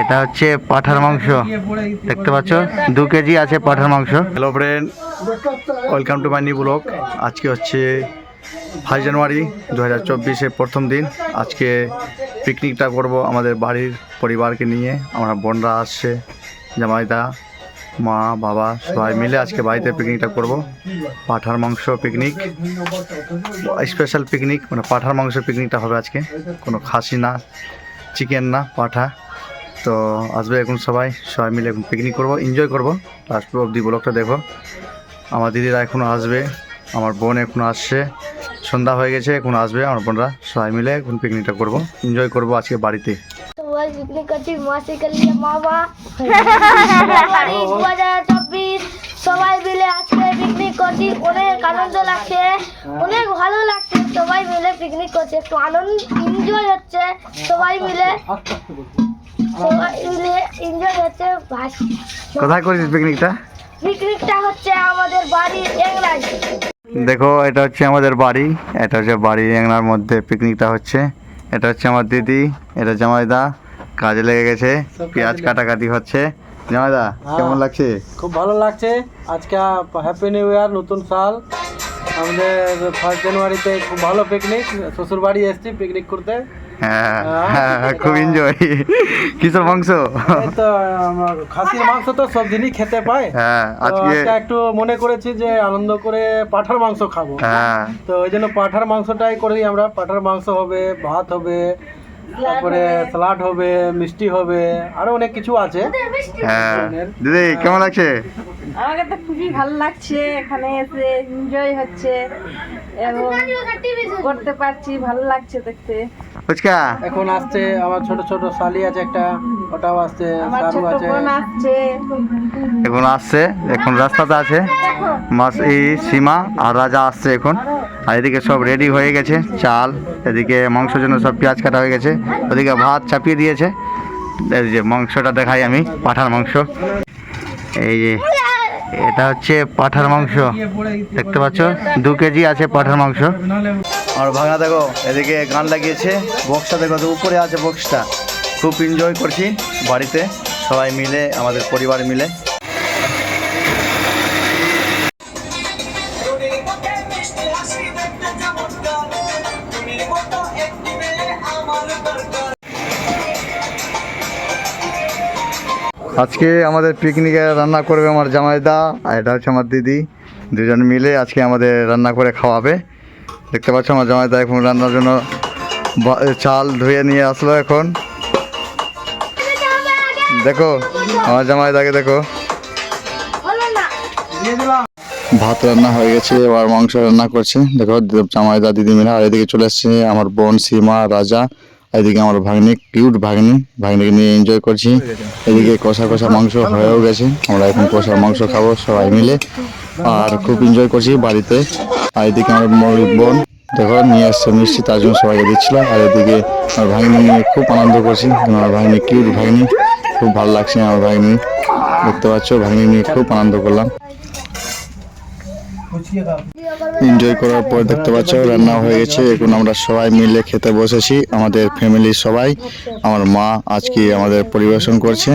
এটা হচ্ছে পাঠার মাংস। দেখতে পাচ্ছ? দু কেজি আছে পাঠার মাংস। Hello friend welcome to my new blog আজকে হচ্ছে ফাইভ জানুয়ারি দু হাজার চব্বিশের প্রথম দিন। আজকে পিকনিকটা করব আমাদের বাড়ির পরিবারকে নিয়ে। আমরা বোনরা আসছে, জামাইদা, মা, বাবা, সবাই মিলে আজকে বাড়িতে পিকনিকটা করব। পাঠার মাংস পিকনিক স্পেশাল পিকনিক মানে পাঠার মাংস পিকনিকটা হবে আজকে। কোনো খাসি না। চিকেন না পাঠা। তো আসবে এখন সবাই সবাই মিলে এখন পিকনিক করব এনজয় করব। লাস্ট অবধি ব্লগটা দেখো। আমার দিদিরা এখনও আসবে আমার বোন এখনও আসছে সন্ধ্যা হয়ে গেছে এখন আসবে আমার বোনরা সবাই মিলে এখন পিকনিকটা করব এনজয় করব আজকে বাড়িতে। সবাই পিকনিক করছি মাসি কালিয়া মামা বাড়ি দু হাজার চব্বিশ সবাই মিলে আজকে পিকনিক করছি অনেক আনন্দ লাগছে অনেক লাগছে সবাই মিলে পিকনিক করছে একটু আনন্দ এনজয় হচ্ছে সবাই মিলে। সবাই মিলে এনজয় হচ্ছে কোথায় করেছিস পিকনিকটা পিকনিকটা হচ্ছে আমাদের বাড়ির এংরাজ দেখো এটা হচ্ছে আমাদের বাড়ি এটা হচ্ছে বাড়ি এংনার মধ্যে পিকনিকটা হচ্ছে। এটা হচ্ছে আমার দিদি এটা জামাইদা কাজে লেগে গেছে পেঁয়াজ কাটাকাটি হচ্ছে। জামাইদা কেমন লাগছে? খুব ভালো লাগছে। আজকে হ্যাপি নিউ ইয়ার নতুন সাল। আমাদের ফার্স্ট জানুয়ারিতে খুব ভালো পিকনিক শ্বশুর বাড়ি এসছি পিকনিক করতে। হ্যাঁ হ্যাঁ খুব এনজয় কিসের মাংস? তো খাসির মাংস তো সব দিনই খেতে পাই হ্যাঁ তো আজকে একটু মনে করেছি যে আনন্দ করে পাঠার মাংস খাব। হ্যাঁ। তো ওই জন্য পাঠার মাংসটাই করি আমরা। পাঠার মাংস হবে ভাত হবে তারপরে স্যালাড হবে মিষ্টি হবে আরও অনেক কিছু আছে। হ্যাঁ। দিদি কেমন লাগছে? আমাকে তো খুবই ভালো লাগছে এখানে এসে এনজয় হচ্ছে এবং করতে পারছি ভালো লাগছে দেখতে। ফুচকা? এখন আসছে আমার ছোট ছোট শালি আছে একটা ওটাও আসছে সারু আছে। এখন আসছে এখন রাস্তাতে আছে। মাস এই সীমা আর রাজা আসছে এখন। আর এদিকে সব রেডি হয়ে গেছে চাল এদিকে মাংসের জন্য সব পেঁয়াজ কাটা হয়ে গেছে। ওদিকে ভাত চাপিয়ে দিয়েছে। এই যে মাংসটা দেখাই আমি পাঠার মাংস। এই যে এটা হচ্ছে পাঠার মাংস। দেখতে পাচ্ছ? দু কেজি আছে পাঠার মাংস। আর ভাঙা দেখো, এদিকে গান লাগিয়েছে। বক্সটা দেখো উপরে আছে বক্সটা। খুব এনজয় করছি বাড়িতে। সবাই মিলে, আমাদের পরিবার মিলে। আজকে আমাদের পিকনিকে রান্না করবে আমার জামাইদা, আর এটা হচ্ছে আমার দিদি। দুজন মিলে আজকে আমাদের রান্না করে খাওয়াবে। দেখতে পাচ্ছ আমার জামাইদা এখন রান্নার জন্য চাল ধুয়ে নিয়ে আসলো এখন। দেখো, আমার জামাইদাকে দেখো। ভাত রান্না হয়ে গেছে, এবার মাংস রান্না করছে। দেখো, জামাইদা, দিদি মিলা, আর এদিকে চলে এসছে আমার বোন সীমা, রাজা। এদিকে আমার ভাগ্নি কিউট ভাগ্নি ভাগ্নিকে নিয়ে এনজয় করছি। এদিকে কষা কষা মাংস হয়েও গেছে। আমরা এখন কষা মাংস খাব সবাই মিলে। আর খুব এনজয় করছি বাড়িতে। আর এদিকে আমার মৌলিক বোন দেখো নিয়ে আসছে মিষ্টি তার জন্য সবাইকে দিচ্ছিল। আর এদিকে আমার ভাগ্নি নিয়ে খুব আনন্দ করছি। আমার ভাগ্নি কিউট ভাগ্নি খুব ভালো লাগছে আমার ভাগ্নি। দেখতে পাচ্ছ ভাগ্নি নিয়ে খুব আনন্দ করলাম। এনজয় করার পর দেখতে পাচ্ছ, রান্না হয়ে গেছে। এখন আমরা সবাই মিলে খেতে বসেছি, আমাদের ফ্যামিলির সবাই। আমার মা আজকে আমাদের পরিবেশন করছে।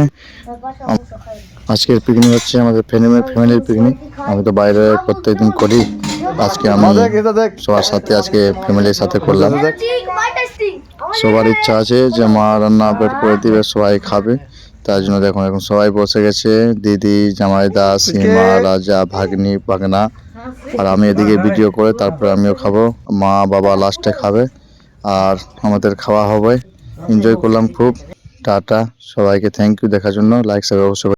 আজকের পিকনিক হচ্ছে আমাদের ফ্যামিলি ফ্যামিলির পিকনিক আমি তো বাইরে প্রত্যেকদিন করি। আজকে আমি সবার সাথে আজকে ফ্যামিলির সাথে করলাম। সবার ইচ্ছা আছে যে মা রান্না বের করে দিবে, সবাই খাবে। তার জন্য দেখুন এখন সবাই বসে গেছে। দিদি, জামাইদা, সীমা, রাজা, ভাগ্নি, ভাগনা। আর আমি এদিকে ভিডিও করে তারপরে আমিও খাব। মা, বাবা লাস্টে খাবে আর আমাদের খাওয়া হবে। এনজয় করলাম খুব। টাটা। সবাইকে থ্যাংক ইউ দেখার জন্য। লাইক সাবস্ক্রাইব অবশ্যই